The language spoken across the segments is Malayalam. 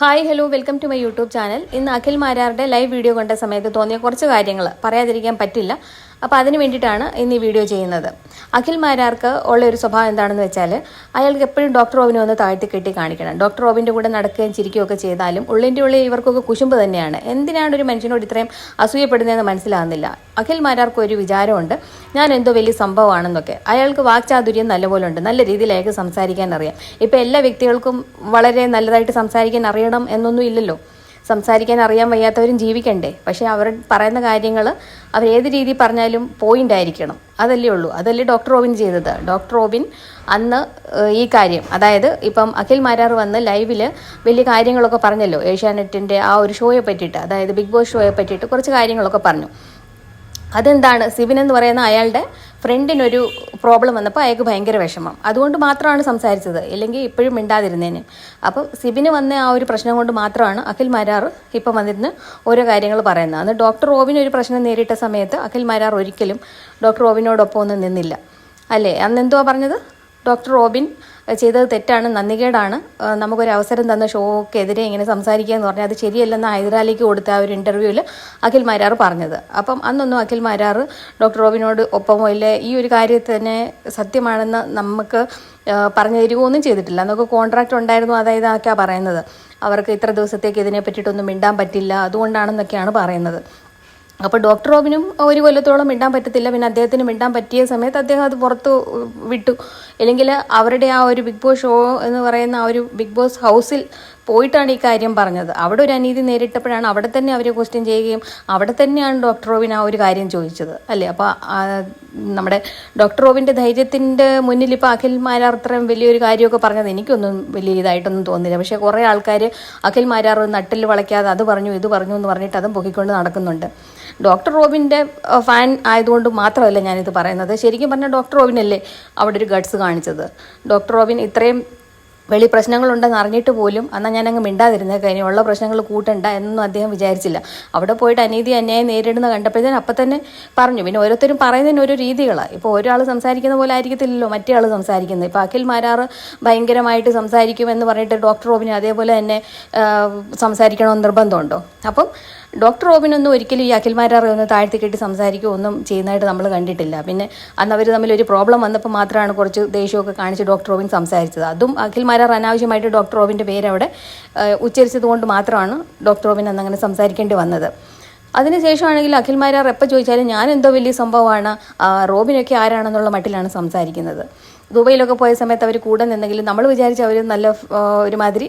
Hi hello welcome to my YouTube channel. ഇന്ന് അഖിൽ മാരാറുടെ ലൈവ് വീഡിയോ കണ്ട സമയത്ത് തോന്നിയ കുറച്ച് കാര്യങ്ങൾ പറയാതിരിക്കാൻ പറ്റില്ല. അപ്പോൾ അതിന് വേണ്ടിയിട്ടാണ് ഇന്ന് ഈ വീഡിയോ ചെയ്യുന്നത്. അഖിൽ മാരാർക്ക് ഉള്ള ഒരു സ്വഭാവം എന്താണെന്ന് വെച്ചാൽ അയാൾക്ക് എപ്പോഴും ഡോക്ടർ റോബിനെ ഒന്ന് താഴ്ത്തി കെട്ടി കാണിക്കണം. ഡോക്ടർ റോബിന്റെ കൂടെ നടക്കുകയും ചിരിക്കുകയൊക്കെ ചെയ്താലും ഉള്ളിന്റെ ഉള്ളിൽ ഇവർക്കൊക്കെ കുശുമ്പ് തന്നെയാണ്. എന്തിനാണ് ഒരു മനുഷ്യനോട് ഇത്രയും അസൂയപ്പെടുന്നതെന്ന് മനസ്സിലാകുന്നില്ല അഖിൽ മാരാർക്ക് ഒരു വിചാരമുണ്ട്. ഞാൻ എന്തോ വലിയ സംഭവമാണെന്നൊക്കെ. അയാൾക്ക് വാക്ചാതുര്യം നല്ലപോലെ ഉണ്ട് നല്ല രീതിയിൽ അയാൾക്ക് സംസാരിക്കാൻ അറിയാം. ഇപ്പം എല്ലാ വ്യക്തികൾക്കും വളരെ നല്ലതായിട്ട് സംസാരിക്കാൻ അറിയണം എന്നൊന്നും ഇല്ലല്ലോ. സംസാരിക്കാൻ അറിയാൻ വയ്യാത്തവരും ജീവിക്കണ്ടേ? പക്ഷേ അവർ പറയുന്ന കാര്യങ്ങൾ അവർ ഏത് രീതി പറഞ്ഞാലും പോയിന്റ് ആയിരിക്കണം. അതല്ലേ ഉള്ളൂ. അതല്ലേ ഡോക്ടർ റോബിൻ ചെയ്തത്? ഡോക്ടർ റോബിൻ അന്ന് ഈ കാര്യം അതായത് ഇപ്പം അഖിൽ മാരാർ വന്ന് ലൈവിൽ വലിയ കാര്യങ്ങളൊക്കെ പറഞ്ഞല്ലോ. ഏഷ്യാനെറ്റിന്റെ ആ ഒരു ഷോയെ പറ്റിയിട്ട് അതായത് ബിഗ് ബോസ് ഷോയെ പറ്റിയിട്ട് കുറച്ച് കാര്യങ്ങളൊക്കെ പറഞ്ഞു. അതെന്താണ്? സിബിൻ എന്ന് പറയുന്ന അയാളുടെ ഫ്രണ്ടിനൊരു പ്രോബ്ലം വന്നപ്പോൾ അയാൾക്ക് ഭയങ്കര വിഷമം. അതുകൊണ്ട് മാത്രമാണ് സംസാരിച്ചത്. ഇല്ലെങ്കിൽ ഇപ്പോഴും മിണ്ടാതിരുന്നേനെ. അപ്പോൾ സിബിന് വന്ന ആ ഒരു പ്രശ്നം കൊണ്ട് മാത്രമാണ് അഖിൽ മരാർ ഇപ്പം വന്നിരുന്ന് ഓരോ കാര്യങ്ങൾ പറയുന്നത്. അന്ന് ഡോക്ടർ റോബിന് ഒരു പ്രശ്നം നേരിട്ട സമയത്ത് അഖിൽ മരാർ ഒരിക്കലും ഡോക്ടർ റോബിനോടൊപ്പം ഒന്നും നിന്നില്ല. അല്ലേ? അന്ന് എന്തുവാ പറഞ്ഞത്? ഡോക്ടർ റോബിൻ ചെയ്തത് തെറ്റാണ് നന്ദികേടാണ്. നമുക്കൊരു അവസരം തന്ന ഷോക്കെതിരെ ഇങ്ങനെ സംസാരിക്കുക എന്ന് പറഞ്ഞാൽ അത് ശരിയല്ലെന്ന് ഹൈദരാലിക്ക് കൊടുത്ത ആ ഒരു ഇന്റർവ്യൂവിൽ അഖിൽ മാരാർ പറഞ്ഞത്. അപ്പം അന്നൊന്നും അഖിൽ മാരാർ ഡോക്ടർ റോബിനോട് ഒപ്പമോ ഇല്ലേ ഈ ഒരു കാര്യത്തിൽ തന്നെ സത്യമാണെന്ന് നമുക്ക് പറഞ്ഞു പറഞ്ഞു തരികയൊന്നും ചെയ്തിട്ടില്ല. അന്നൊക്കെ കോൺട്രാക്റ്റ് ഉണ്ടായിരുന്നു അതായത് ആക്കാ പറയുന്നത്. അവർക്ക് ഇത്ര ദിവസത്തേക്ക് ഇതിനെ പറ്റിയിട്ടൊന്നും മിണ്ടാൻ പറ്റില്ല അതുകൊണ്ടാണെന്നൊക്കെയാണ് പറയുന്നത്. അപ്പോൾ ഡോക്ടർ റോബിനും ഒരു കൊല്ലത്തോളം മിണ്ടാൻ പറ്റത്തില്ല. പിന്നെ അദ്ദേഹത്തിന് മിണ്ടാൻ പറ്റിയ സമയത്ത് അദ്ദേഹം അത് പുറത്ത് വിട്ടു. അല്ലെങ്കിൽ അവരുടെ ആ ഒരു ബിഗ് ബോസ് ഷോ എന്ന് പറയുന്ന ആ ഒരു ബിഗ് ബോസ് ഹൗസിൽ പോയിട്ടാണ് ഈ കാര്യം പറഞ്ഞത്. അവിടെ ഒരു അനീതി നേരിട്ടപ്പോഴാണ് അവിടെ തന്നെ അവരെ ക്വസ്റ്റ്യൻ ചെയ്യുകയും അവിടെ തന്നെയാണ് ഡോക്ടർ റോവിൻ ആ ഒരു കാര്യം ചോദിച്ചത്. അല്ലേ? അപ്പോൾ നമ്മുടെ ഡോക്ടർ റോവിന്റെ ധൈര്യത്തിന്റെ മുന്നിൽ ഇപ്പോൾ അഖിൽ മാരാർ അത്രയും വലിയൊരു കാര്യമൊക്കെ പറഞ്ഞത് എനിക്കൊന്നും വലിയ ഇതായിട്ടൊന്നും തോന്നില്ല പക്ഷേ കുറേ ആൾക്കാർ അഖിൽ മാരാർ നട്ടിൽ വളയ്ക്കാതെ അത് പറഞ്ഞു ഇത് പറഞ്ഞു എന്ന് പറഞ്ഞിട്ട് അതും പൊക്കിക്കൊണ്ട് നടക്കുന്നുണ്ട്. ഡോക്ടർ റോബിന്റെ ഫാൻ ആയതുകൊണ്ട് മാത്രമല്ല ഞാനിത് പറയുന്നത്. ശരിക്കും പറഞ്ഞാൽ ഡോക്ടർ റോബിനല്ലേ അവിടെ ഒരു ഗഡ്സ് കാണിച്ചത്? ഡോക്ടർ റോബിൻ ഇത്രയും വെളി പ്രശ്നങ്ങളുണ്ടെന്ന് അറിഞ്ഞിട്ട് പോലും എന്നാൽ മിണ്ടാതിരുന്നത് കഴിഞ്ഞു ഉള്ള പ്രശ്നങ്ങൾ കൂട്ടണ്ട എന്നൊന്നും അദ്ദേഹം വിചാരിച്ചില്ല. അവിടെ പോയിട്ട് അനീതി അന്യായം നേരിടുന്ന കണ്ടപ്പോഴത്തേനും അപ്പം തന്നെ പറഞ്ഞു. പിന്നെ ഓരോരുത്തരും പറയുന്നതിന് ഓരോ രീതികളാണ് ഇപ്പോൾ ഒരാൾ സംസാരിക്കുന്ന പോലെ ആയിരിക്കത്തില്ലല്ലോ മറ്റേ ആൾ സംസാരിക്കുന്നത് ഇപ്പോൾ അഖിൽ മാരാർ ഭയങ്കരമായിട്ട് സംസാരിക്കുമെന്ന് പറഞ്ഞിട്ട് ഡോക്ടർ റോബിന് അതേപോലെ തന്നെ സംസാരിക്കണമെന്ന് നിർബന്ധമുണ്ടോ? അപ്പം ഡോക്ടർ റോബിനൊന്നും ഒരിക്കലും ഈ അഖിൽമാരാറെ ഒന്ന് താഴ്ത്തി കെട്ടി സംസാരിക്കുകയോ ഒന്നും ചെയ്യുന്നതായിട്ട് നമ്മൾ കണ്ടിട്ടില്ല. പിന്നെ അന്ന് അവർ തമ്മിൽ ഒരു പ്രോബ്ലം വന്നപ്പോൾ മാത്രമാണ് കുറച്ച് ദേഷ്യമൊക്കെ കാണിച്ച് ഡോക്ടർ റോബിൻ സംസാരിച്ചത്. അതും അഖിൽമാരാർ അനാവശ്യമായിട്ട് ഡോക്ടർ റോബിന്റെ പേരവിടെ അവിടെ ഏഹ്, ഉച്ചരിച്ചത് കൊണ്ട് മാത്രമാണ് ഡോക്ടർ റോബിൻ അന്ന് അങ്ങനെ സംസാരിക്കേണ്ടി വന്നത്. അതിനുശേഷമാണെങ്കിൽ അഖിൽമാരാർ എപ്പോൾ ചോദിച്ചാലും ഞാൻ എന്തോ വലിയ സംഭവമാണ് റോബിനൊക്കെ ആരാണെന്നുള്ള മട്ടിലാണ് സംസാരിക്കുന്നത്. ദുബൈയിലൊക്കെ പോയ സമയത്ത് അവർ കൂടെ നിന്നെങ്കിലും നമ്മൾ വിചാരിച്ച അവർ നല്ല ഒരുമാതിരി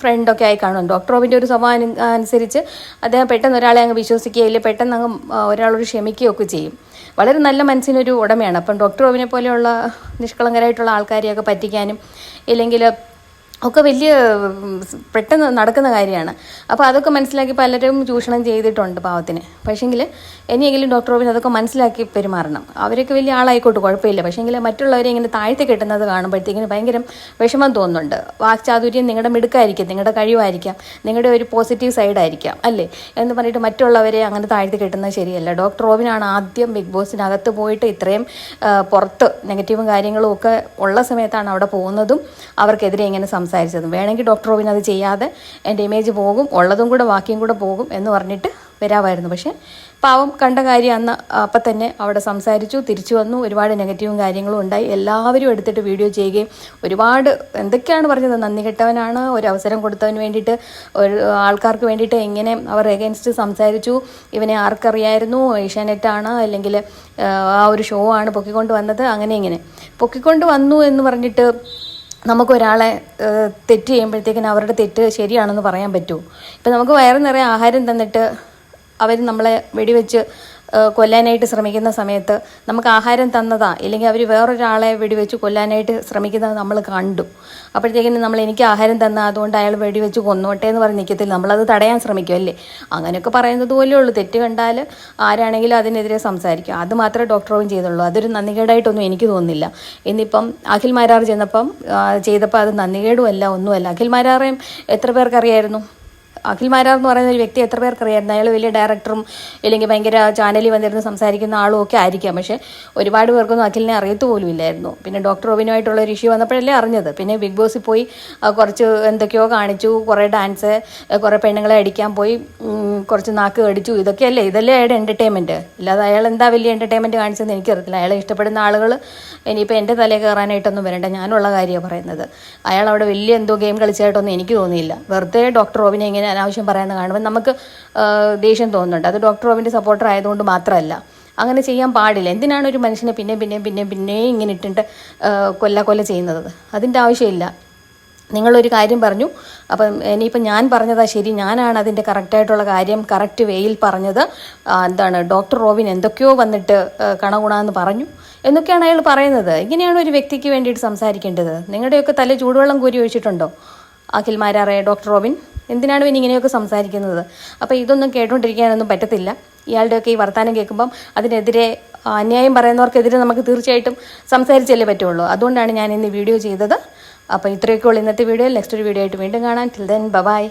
ഫ്രണ്ടൊക്കെ ആയി കാണും. ഡോക്ടർ റോബിന്റെ ഒരു സ്വഭാവം അനുസരിച്ച് അദ്ദേഹം പെട്ടെന്ന് ഒരാളെ അങ്ങ് വിശ്വസിക്കുകയില്ല പെട്ടെന്ന് അങ്ങ് ഒരാളോട് ക്ഷമിക്കുകയൊക്കെ ചെയ്യും. വളരെ നല്ല മനസ്സിനൊരു ഉടമയാണ്. അപ്പം ഡോക്ടർ റോബിനെ പോലെയുള്ള നിഷ്കളങ്കരായിട്ടുള്ള ആൾക്കാരെയൊക്കെ പറ്റിക്കാനും ഇല്ലെങ്കിൽ ഒക്കെ വലിയ പെട്ടെന്ന് നടക്കുന്ന കാര്യമാണ്. അപ്പോൾ അതൊക്കെ മനസ്സിലാക്കി പലരും ചൂഷണം ചെയ്തിട്ടുണ്ട് പാവത്തിന്. പക്ഷേങ്കിൽ ഇനിയെങ്കിലും ഡോക്ടർ റോബിൻ അതൊക്കെ മനസ്സിലാക്കി പെരുമാറണം. അവരൊക്കെ വലിയ ആളായിക്കോട്ടെ കുഴപ്പമില്ല. പക്ഷേങ്കിൽ മറ്റുള്ളവരെ ഇങ്ങനെ താഴ്ത്തി കെട്ടുന്നത് കാണുമ്പോഴത്തേക്കിന് ഭയങ്കര വിഷമം തോന്നുന്നുണ്ട്. വാക്ചാതുര്യം നിങ്ങളുടെ മിടുക്കായിരിക്കും നിങ്ങളുടെ കഴിവായിരിക്കാം നിങ്ങളുടെ ഒരു പോസിറ്റീവ് സൈഡായിരിക്കാം അല്ലേ? എന്ന് പറഞ്ഞിട്ട് മറ്റുള്ളവരെ അങ്ങനെ താഴ്ത്തി കെട്ടുന്നത് ശരിയല്ല. ഡോക്ടർ റോബിനാണ് ആദ്യം ബിഗ് ബോസിനകത്ത് പോയിട്ട് ഇത്രയും പുറത്ത് നെഗറ്റീവും കാര്യങ്ങളും ഒക്കെ ഉള്ള സമയത്താണ് അവിടെ പോകുന്നതും അവർക്കെതിരെ ഇങ്ങനെ സംസാരിച്ചതും. വേണമെങ്കിൽ ഡോക്ടർ റോബിൻ അത് ചെയ്യാതെ എന്റെ ഇമേജ് പോകും ഉള്ളതും കൂടെ ബാക്കിയും കൂടെ പോകും എന്ന് പറഞ്ഞിട്ട് വരാമായിരുന്നു. പക്ഷേ പാവം കണ്ട കാര്യം അന്ന് അപ്പം തന്നെ അവിടെ സംസാരിച്ചു തിരിച്ചു വന്നു. ഒരുപാട് നെഗറ്റീവും കാര്യങ്ങളും ഉണ്ടായി. എല്ലാവരും എടുത്തിട്ട് വീഡിയോ ചെയ്യുകയും ഒരുപാട് എന്തൊക്കെയാണ് പറഞ്ഞത്? നന്ദി കെട്ടവനാണ് ഒരു അവസരം കൊടുത്തവന് വേണ്ടിയിട്ട് ഒരു ആൾക്കാർക്ക് വേണ്ടിയിട്ട് എങ്ങനെ അവർ എഗൻസ്റ്റ് സംസാരിച്ചു. ഇവനെ ആർക്കറിയായിരുന്നു? ഏഷ്യാനെറ്റാണ് അല്ലെങ്കിൽ ആ ഒരു ഷോ ആണ് പൊക്കിക്കൊണ്ട് വന്നത്? അങ്ങനെ ഇങ്ങനെ. പൊക്കിക്കൊണ്ട് വന്നു എന്ന് പറഞ്ഞിട്ട് നമുക്കൊരാളെ തെറ്റ് ചെയ്യുമ്പോഴത്തേക്കിന് അവരുടെ തെറ്റ് ശരിയാണെന്ന് പറയാൻ പറ്റുമോ ഇപ്പം നമുക്ക് വയറ് നിറയെ ആഹാരം തന്നിട്ട് അവർ നമ്മളെ വെടിവെച്ച് കൊല്ലാനായിട്ട് ശ്രമിക്കുന്ന സമയത്ത് നമുക്ക് ആഹാരം തന്നതാ ഇല്ലെങ്കിൽ അവർ വേറൊരാളെ വെടിവെച്ച് കൊല്ലാനായിട്ട് ശ്രമിക്കുന്നത് നമ്മൾ കണ്ടു. അപ്പോഴത്തേക്കിനും നമ്മൾ എനിക്ക് ആഹാരം തന്ന അതുകൊണ്ട് അയാൾ വെടിവെച്ച് കൊന്നോട്ടെ എന്ന് പറഞ്ഞ് നിൽക്കത്തില്ല നമ്മളത് തടയാൻ ശ്രമിക്കും അല്ലേ? അങ്ങനെയൊക്കെ പറയുന്നത് പോലെ ഉള്ളൂ. തെറ്റ് കണ്ടാൽ ആരാണെങ്കിലും അതിനെതിരെ സംസാരിക്കും. അത് മാത്രമേ ഡോക്ടറും ചെയ്തുള്ളൂ. അതൊരു നന്ദികേടായിട്ടൊന്നും എനിക്ക് തോന്നുന്നില്ല. ഇന്നിപ്പം അഖിൽ മാരാർ ചെന്നപ്പം ചെയ്തപ്പോൾ അത് നന്ദികേടുമല്ല ഒന്നുമല്ല. അഖിൽ മാരാറേയും എത്ര പേർക്കറിയായിരുന്നു? അഖിൽ മാരാർ എന്ന് പറയുന്ന ഒരു വ്യക്തി എത്ര പേർക്ക് അറിയാം അയാൾ വലിയ ഡയറക്ടറും അല്ലെങ്കിൽ ഭയങ്കര ചാനലിൽ വന്നിരുന്ന് സംസാരിക്കുന്ന ആളും ഒക്കെ ആയിരിക്കാം. പക്ഷേ ഒരുപാട് പേർക്കൊന്നും അഖിലിനെ അറിയത്തു പോലും ഇല്ലായിരുന്നു. പിന്നെ ഡോക്ടർ റോബിനുമായിട്ടുള്ള ഒരു ഇഷ്യൂ വന്നപ്പോഴല്ലേ അറിഞ്ഞത്. പിന്നെ ബിഗ് ബോസിൽ പോയി കുറച്ച് എന്തൊക്കെയോ കാണിച്ചു. കുറേ ഡാൻസ് കുറേ പെണ്ണുങ്ങളെ അടിക്കാൻ പോയി. കുറച്ച് നാക്ക് കടിച്ചു. ഇതൊക്കെയല്ലേ? ഇതല്ലേ അയാളുടെ എന്റർടൈൻമെന്റ് അല്ലാതെ അയാൾ എന്താ വലിയ എന്റർടൈൻമെന്റ് കാണിച്ചതെന്ന് എനിക്കറിയത്തില്ല. അയാളെ ഇഷ്ടപ്പെടുന്ന ആളുകൾ ഇനിയിപ്പോൾ എന്റെ തലയിൽ കയറാനായിട്ടൊന്നും വരണ്ട. ഞാനുള്ള കാര്യമാണ് പറയുന്നത്. അയാൾ അവിടെ വലിയ എന്തോ ഗെയിം കളിച്ചതായിട്ടൊന്നും എനിക്ക് തോന്നിയില്ല. വെറുതെ ഡോക്ടർ റോബിനെ ഇങ്ങനെ അനാവശ്യം പറയുന്നത് കാണുമ്പോൾ നമുക്ക് ദേഷ്യം തോന്നുന്നുണ്ട്. അത് ഡോക്ടർ റോബിന്റെ സപ്പോർട്ടർ ആയതുകൊണ്ട് മാത്രമല്ല. അങ്ങനെ ചെയ്യാൻ പാടില്ല. എന്തിനാണ് ഒരു മനുഷ്യനെ പിന്നെ പിന്നെ പിന്നെ പിന്നെ ഇങ്ങനെ ഇട്ടിട്ട് കൊല്ല കൊല്ല ചെയ്യുന്നത്? അതിന്റെ ആവശ്യമില്ല. നിങ്ങളൊരു കാര്യം പറഞ്ഞു. അപ്പം ഇനിയിപ്പം ഞാൻ പറഞ്ഞതാ ശരി. ഞാനാണ് അതിന്റെ കറക്റ്റായിട്ടുള്ള കാര്യം കറക്റ്റ് വേയിൽ പറഞ്ഞത്. എന്താണ് ഡോക്ടർ റോബിൻ എന്തൊക്കെയോ വന്നിട്ട് കണകുണാന്ന് പറഞ്ഞു. എന്നൊക്കെയാണ് അയാൾ പറയുന്നത്. ഇങ്ങനെയാണ് ഒരു വ്യക്തിക്ക് വേണ്ടിയിട്ട് സംസാരിക്കേണ്ടത്. നിങ്ങളുടെയൊക്കെ തല ചൂടുവെള്ളം കോരി ഒഴിച്ചിട്ടുണ്ടോ? അഖിൽ മാരാറെ ഡോക്ടർ റോബിൻ എന്തിനാണ് പിന്നെ ഇങ്ങനെയൊക്കെ സംസാരിക്കുന്നത്? അപ്പോൾ ഇതൊന്നും കേട്ടുകൊണ്ടിരിക്കാനൊന്നും പറ്റത്തില്ല. ഇയാളുടെയൊക്കെ ഈ വർത്തമാനം കേൾക്കുമ്പം അതിനെതിരെ അന്യായം പറയുന്നവർക്കെതിരെ നമുക്ക് തീർച്ചയായിട്ടും സംസാരിച്ചല്ലേ പറ്റുള്ളൂ. അതുകൊണ്ടാണ് ഞാൻ ഇന്ന് വീഡിയോ ചെയ്തത്. അപ്പോൾ ഇത്രയൊക്കെ ഉള്ളൂ ഇന്നത്തെ വീഡിയോ. നെക്സ്റ്റ് ഒരു വീഡിയോ ആയിട്ട് വീണ്ടും കാണാം. Till then bye